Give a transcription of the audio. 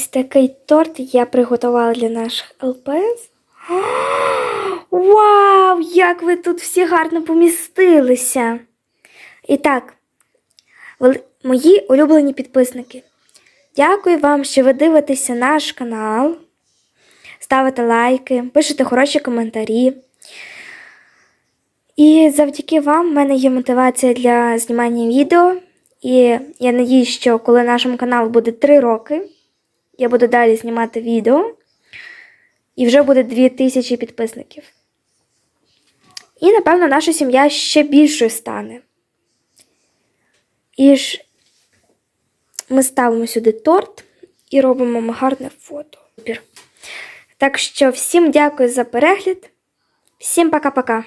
такий торт я приготувала для наших ЛПС. Вау! Як ви тут всі гарно помістилися! І так, мої улюблені підписники. Дякую вам, що ви дивитеся наш канал, ставите лайки, пишете хороші коментарі. І завдяки вам в мене є мотивація для знімання відео. І я надіюсь, що коли нашому каналу буде 3 роки, я буду далі знімати відео. І вже буде 2000 підписників. І, напевно, наша сім'я ще більшою стане. І ж ми ставимо сюди торт і робимо гарне фото. Так що всім дякую за перегляд. Всім пока-пока.